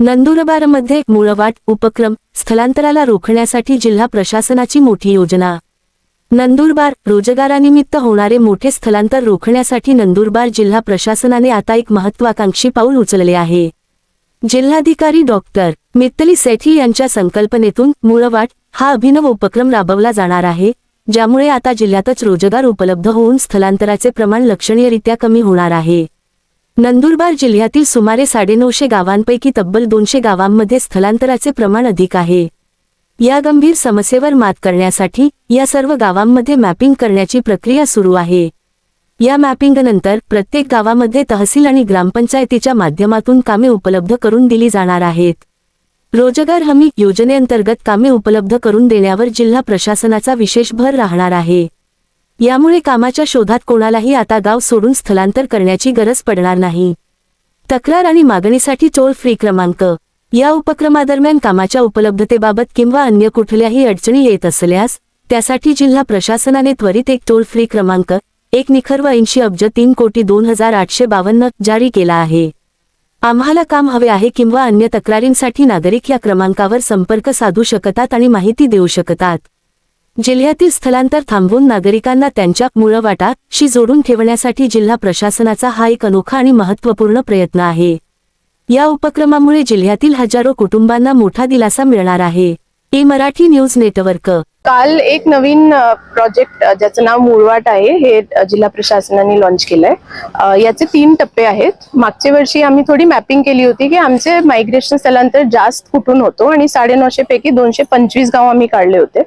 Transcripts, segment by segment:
नंदुरबारमध्ये मुळवाट उपक्रम स्थलांतराला रोखण्यासाठी जिल्हा प्रशासनाची मोठी योजना. नंदुरबार रोजगारानिमित्त होणारे मोठे स्थलांतर रोखण्यासाठी नंदुरबार जिल्हा प्रशासनाने आता एक महत्वाकांक्षी पाऊल उचलले आहे. जिल्हाधिकारी डॉक्टर मित्तली सेठी यांच्या संकल्पनेतून मुळवाट हा अभिनव उपक्रम राबवला जाणार आहे ज्यामुळे आता जिल्ह्यातच रोजगार उपलब्ध होऊन स्थलांतराचे प्रमाण लक्षणीयरित्या कमी होणार आहे. नंदुरबार जिल्ह्यातील सुमारे साडेनऊशे गावांपैकी तब्बल दोनशे गावांमध्ये स्थलांतराचे प्रमाण अधिक आहे. या गंभीर समस्येवर मात करण्यासाठी या सर्व गावांमध्ये मॅपिंग करण्याची प्रक्रिया सुरू आहे. या मॅपिंगनंतर प्रत्येक गावामध्ये तहसील आणि ग्रामपंचायतीच्या माध्यमातून कामे उपलब्ध करून दिली जाणार आहेत. रोजगार हमी योजनेअंतर्गत कामे उपलब्ध करून देण्यावर जिल्हा प्रशासनाचा विशेष भर राहणार आहे. यामुळे कामाच्या शोधात कोणालाही आता गाव सोडून स्थलांतर करण्याची गरज पडणार नाही. तक्रार आणि मागणीसाठी टोल फ्री क्रमांक. या उपक्रमादरम्यान कामाच्या उपलब्धतेबाबत किंवा अन्य कुठल्याही अडचणी येत असल्यास त्यासाठी जिल्हा प्रशासनाने त्वरित एक टोल फ्री क्रमांक एक निखर व ऐंशी अब्ज तीन कोटी दोन हजार आठशे बावन्न जारी केला आहे. आम्हाला काम हवे आहे किंवा अन्य तक्रारींसाठी नागरिक या क्रमांकावर संपर्क साधू शकतात आणि माहिती देऊ शकतात. जिल्ह्यातील स्थलांतर थांबवून नागरिकांना त्यांच्या मुळवाटाशी जोडून ठेवण्यासाठी जिल्हा प्रशासनाचा हा एक अनोखा आणि महत्त्वपूर्ण प्रयत्न आहे. या उपक्रमामुळे जिल्ह्यातील हजारो कुटुंबांना मोठा दिलासा मिळणार आहे. A Marathi news network. काल एक नवीन प्रोजेक्ट ज्याचं नाव मुळवाट आहे हे जिल्हा प्रशासनाने लॉन्च केलंय. याचे तीन टप्पे आहेत. मागच्या वर्षी आम्ही थोडी मॅपिंग केली होती की आमचे मायग्रेशन स्थलांतर जास्त कुठून होतो आणि साडेनऊशे पैकी दोनशे पंचवीस गाव आम्ही काढले होते.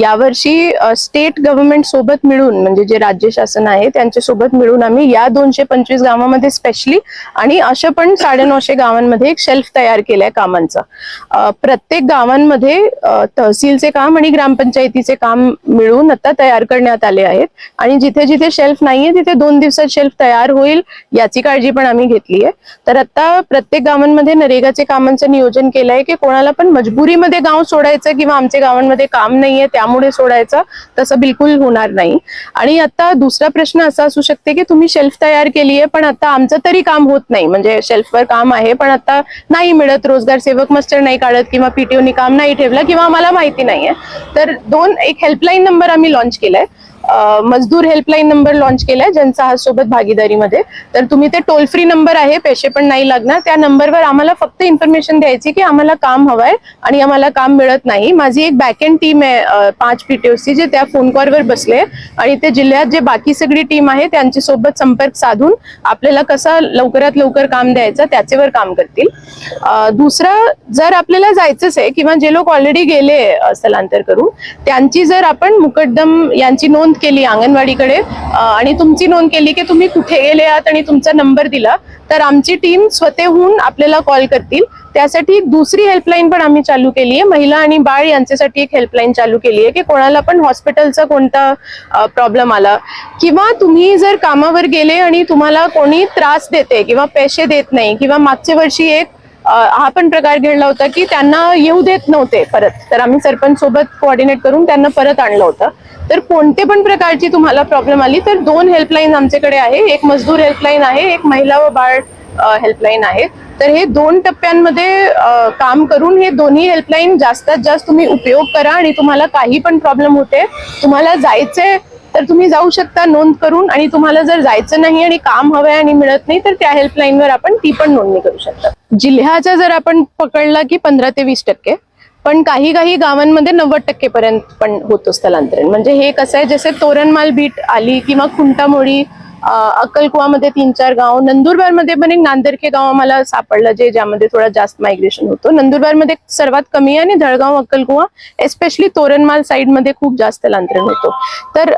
यावर्षी स्टेट गव्हर्नमेंट सोबत मिळून म्हणजे जे राज्य शासन आहे त्यांच्यासोबत मिळून आम्ही या दोनशे पंचवीस गावामध्ये स्पेशली आणि अशा पण साडेनऊशे गावांमध्ये एक शेल्फ तयार केलाय कामांचा. प्रत्येक गावांमध्ये तहसीलचे काम आणि ग्रामपंचायतीचे काम मिळून आता तयार करण्यात आले आहेत. आणि जिथे जिथे शेल्फ नाहीये तिथे दोन दिवसात शेल्फ तयार होईल याची काळजी पण आम्ही घेतली आहे. तर आता प्रत्येक गावांमध्ये नरेगाचे कामांचं नियोजन केलंय की कोणाला पण मजबुरीमध्ये गाव सोडायचं किंवा आमच्या गावांमध्ये काम नाहीये त्यामुळे सोडायचं तसं बिलकुल होणार नाही. आणि आता दुसरा प्रश्न असा असू शकते की तुम्ही शेल्फ तयार केली आहे पण आता आमचं तरी काम होत नाही. म्हणजे शेल्फवर काम आहे पण आता नाही मिळत. रोजगार सेवक मस्टर नाही काढत किंवा पीटीओनी काम नाही ठेवलं किंवा आम्हाला माहिती नाहीये. तर दोन एक हेल्पलाईन नंबर आम्ही लॉन्च केलाय. मजदूर हेल्पलाईन नंबर लॉन्च केलाय ज्यांचा हा सोबत भागीदारीमध्ये. तर तुम्ही ते टोल फ्री नंबर आहे पैसे पण नाही लागणार. त्या नंबरवर आम्हाला फक्त इन्फॉर्मेशन द्यायची की आम्हाला काम हवंय आणि आम्हाला काम मिळत नाही. माझी एक बॅकएंड टीम आहे पाच पीटीओसी जे त्या फोन कॉलवर बसले आणि ते जिल्ह्यात जे बाकी सगळी टीम आहे त्यांच्यासोबत संपर्क साधून आपल्याला कसं लवकरात लवकर काम द्यायचं त्याचेवर काम करतील. दुसरं जर आपल्याला जायचंच आहे किंवा जे लोक ऑलरेडी गेले स्थलांतर करून त्यांची जर आपण मुकद्दम यांची नोंद केली अंगणवाडीकडे. आणि तुमची नोंद केली की तुम्ही कुठे गेले आहात आणि तुमचा नंबर दिला तर आमची टीम स्वतःहून आपल्याला कॉल करतील. त्यासाठी दुसरी हेल्पलाईन पण आम्ही चालू केली आहे. महिला आणि बाळ यांच्यासाठी एक हेल्पलाईन चालू केली आहे की कोणाला पण हॉस्पिटलचा कोणता प्रॉब्लेम आला किंवा तुम्ही जर कामावर गेले आणि तुम्हाला कोणी त्रास देते किंवा पैसे देत नाही किंवा मागच्या वर्षी एक हा पण प्रकार घडला होता की त्यांना येऊ देत नव्हते परत. तर आम्ही सरपंच सोबत कोऑर्डिनेट करून त्यांना परत आणलं होतं. तर कोणते पण प्रकारची तुम्हाला प्रॉब्लेम आली तर दोन हेल्पलाईन आमच्याकडे आहे. एक मजदूर हेल्पलाईन आहे एक महिला व बाळ हेल्पलाईन आहे. तर हे दोन टप्प्यांमध्ये काम करून हे दोन्ही हेल्पलाईन जास्तीत जास्त तुम्ही उपयोग करा आणि तुम्हाला काही पण प्रॉब्लेम होते तुम्हाला जायचंय तर तुम्ही जाऊ शकता नोंद करून. आणि तुम्हाला जर जायचं नाही आणि काम हवंय आणि मिळत नाही तर त्या हेल्पलाईनवर आपण ती पण नोंदणी करू शकता. जिल्ह्याचा जर आपण पकडला की पंधरा ते वीस टक्के पण काही काही गावांमध्ये नव्वद टक्के पर्यंत पण होतो स्थलांतरण. म्हणजे हे कसं आहे जसे तोरणमाल बीट आली किंवा खुंटामोडी अक्कलकुवामध्ये तीन चार गाव नंदुरबारमध्ये पण एक नांदरके गाव आम्हाला सापडलं जे ज्यामध्ये थोडा जास्त मायग्रेशन होतो. नंदुरबारमध्ये सर्वात कमी आणि धळगाव अक्कलकुवा एस्पेशली तोरणमाल साईडमध्ये खूप जास्त स्थलांतरण होतो. तर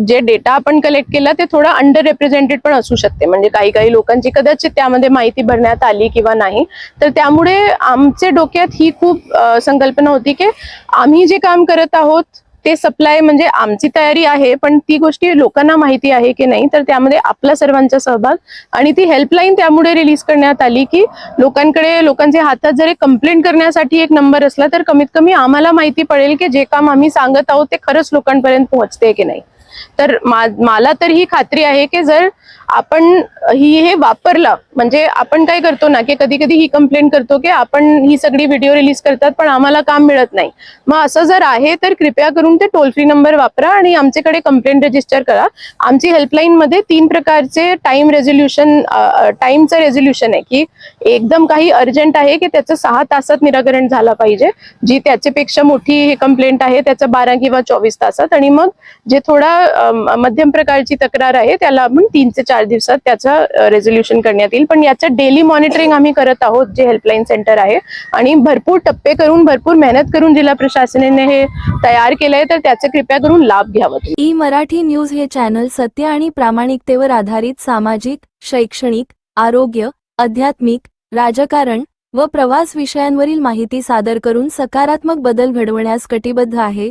जे डेटा आपण कलेक्ट केला ते थोडं अंडर रिप्रेझेंटेड पण असू शकते. म्हणजे काही काही लोकांची कदाचित त्यामध्ये माहिती भरण्यात आली किंवा नाही. तर त्यामुळे आमच्या डोक्यात ही खूप संकल्पना होती की आम्ही जे काम करत आहोत ते सप्लाय म्हणजे आमची तयारी आहे पण ती गोष्टी लोकांना माहिती आहे की नाही तर त्यामध्ये आपला सर्वांचा सहभाग आणि ती हेल्पलाईन त्यामुळे रिलीज करण्यात आली की लोकांकडे लोकांच्या हातात जर कंप्लेंट करण्यासाठी एक नंबर असला तर कमीत कमी आम्हाला माहिती पडेल की जे काम आम्ही सांगत आहोत ते खरंच लोकांपर्यंत पोहोचते की नाही. तर मा- मला तर ही खात्री आहे की जर आपण ही हे वापरलं म्हणजे आपण काय करतो ना की कधी कधी ही कंप्लेंट करतो की आपण ही सगळी व्हिडिओ रिलीज करतात पण आम्हाला काम मिळत नाही. मग असं जर आहे तर कृपया करून ते टोल फ्री नंबर वापरा आणि आमच्याकडे कंप्लेंट रजिस्टर करा. आमची हेल्पलाईनमध्ये तीन प्रकारचे टाइम रेझोल्युशन टाइमचं रेझोल्युशन आहे की एकदम काही अर्जंट आहे की त्याचं सहा तासात निराकरण झालं पाहिजे जी त्याच्यापेक्षा मोठी हे कंप्लेंट आहे त्याचं बारा किंवा चोवीस तासात. आणि मग जे थोडा मध्यम प्रकारची तक्रार आहे त्याला आपण तीन ते चार दिवसात त्याचं रेझोल्युशन करण्यात येईल. पण याचं डेली मॉनिटरिंग आम्ही करत आहोत जे हेल्पलाईन सेंटर आहे. आणि भरपूर टप्पे करून भरपूर मेहनत करून जिल्हा प्रशासनाने हे तयार केलंय तर त्याचा कृपया करून लाभ घ्यावा ई मराठी न्यूज हे चॅनल सत्य आणि प्रामाणिकतेवर आधारित सामाजिक शैक्षणिक आरोग्य आध्यात्मिक राजकारण व प्रवास विषयांवरील माहिती सादर करून सकारात्मक बदल घडवण्यास कटिबद्ध आहे.